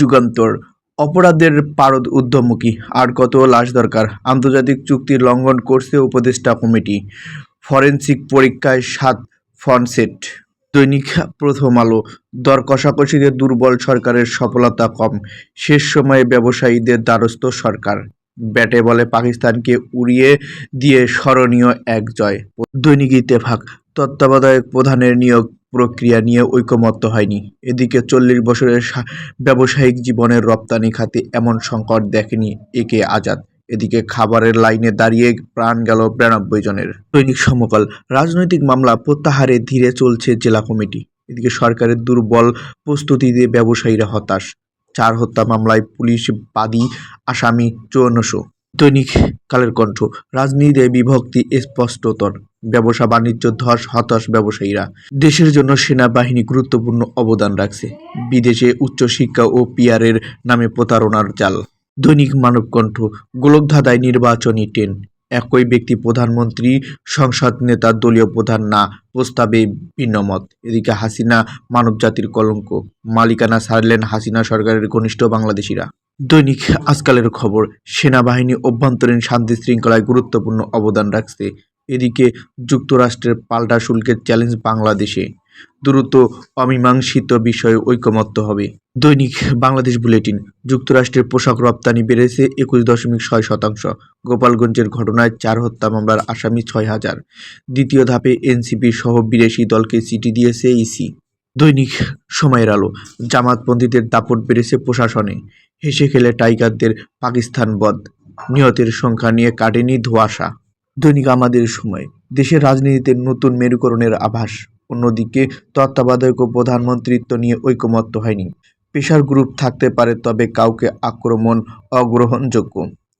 যুগান্তর। অপরাধের পারদ ঊর্ধ্বমুখী, আর কত লাশ দরকার? আন্তর্জাতিক চুক্তি লঙ্ঘন করছে উপদেষ্টা কমিটি। ফরেনসিক পরীক্ষায় সাত ফনসেট দৈনিক প্রথম আলো, দর কষাকষিতে দুর্বল সরকারের সফলতা কম, শেষ সময়ে ব্যবসায়ীদের দ্বারস্থ সরকার। ব্যাটে বলে পাকিস্তানকে উড়িয়ে দিয়ে স্মরণীয় এক জয়। দৈনিক ইত্তেফাক, তত্ত্বাবধায়ক প্রধানের নিয়োগ প্রক্রিয়া নিয়ে ঐকমত্য হয়নি। এদিকে চল্লিশ বছরের ব্যবসায়িক জীবনের রপ্তানি খাতে এমন সংকট দেখেনি একে আজাদ। এদিকে খাবারের লাইনে দাঁড়িয়ে প্রাণ গেল বিরানব্বই জনের। দৈনিক সমকাল, রাজনৈতিক মামলা প্রত্যাহারে ধীরে চলছে জেলা কমিটি। এদিকে সরকারের দুর্বল প্রস্তুতি দিয়ে ব্যবসায়ীরা হতাশ। চার হত্যা মামলায় পুলিশ বাদী আসামি চৌন্নশো দৈনিক কালের কণ্ঠ, রাজনীতিতে বিভক্তি স্পষ্টতর। ব্যবসা, বাণিজ্য, ধস, হতাশ ব্যবসায়ীরা দেশের জন্য সেনাবাহিনী গুরুত্বপূর্ণ অবদান রাখছে। বিদেশে উচ্চশিক্ষা ও পিয়ারের নামে প্রতারণার জাল দৈনিক মানবকণ্ঠ, গোলকধাঁধায় নির্বাচনী ট্রেন। একই ব্যক্তি প্রধানমন্ত্রী, সংসদ নেতা, দলীয় প্রধান না, প্রস্তাবে ভিন্নমত এদিকে হাসিনা মানবজাতির কলঙ্ক। মালিকানা ছাড়লেন হাসিনা সরকারের ঘনিষ্ঠ বাংলাদেশিরা। দৈনিক আজকালের খবর, সেনাবাহিনী অভ্যন্তরীণ শান্তি শৃঙ্খলায় গুরুত্বপূর্ণ অবদান রাখছে। এদিকে যুক্তরাষ্ট্রের পাল্টা শুল্কের চ্যালেঞ্জ বাংলাদেশে। দ্রুত অমীমাংসিত বিষয়ে ঐকমত্য হবে। দৈনিক বাংলাদেশ বুলেটিন, যুক্তরাষ্ট্রের পোশাক রপ্তানি বেড়েছে একুশ দশমিক ছয় শতাংশ। গোপালগঞ্জের ঘটনায় চার হত্যা মামলার আসামি ছয় হাজার। দ্বিতীয় ধাপে এনসিপি সহ বিদেশি দলকে চিঠি দিয়েছে ইসি। দৈনিক সময়ের আলো জামাতপন্থীদের দাপট বেড়েছে প্রশাসনে। হেসে খেলে টাইগারদের পাকিস্তান বধ। নিহতের সংখ্যা নিয়ে কাটেনি ধোঁয়াশা। দৈনিক আমাদের সময়। দেশের রাজনীতিতে নতুন মেরুকরণের আভাস। অন্যদিকে তত্ত্বাবধায়ক ও প্রধানমন্ত্রিত্ব নিয়ে ঐকমত্য হয়নি। পেশার গ্রুপ থাকতে পারে, তবে কাউকে আক্রমণ অগ্রহণযোগ্য।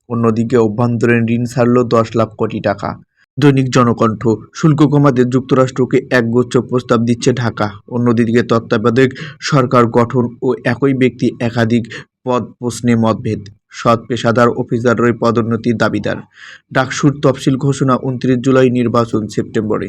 অন্যদিকে অভ্যন্তরীণ ঋণ ছাড়ল দশ লাখ কোটি টাকা। দৈনিক জনকণ্ঠ, শুল্ক কমাতে যুক্তরাষ্ট্রকে একগুচ্ছ প্রস্তাব দিচ্ছে ঢাকা। অন্যদিকে তত্ত্বাবধায়ক সরকার গঠন ও একই ব্যক্তি একাধিক পদ প্রশ্নে মতভেদ। সৎ পেশাদার অফিসারের পদোন্নতির দাবিদার। ডাকসুর তফসিল ঘোষণা উনত্রিশ জুলাই নির্বাচন সেপ্টেম্বরে।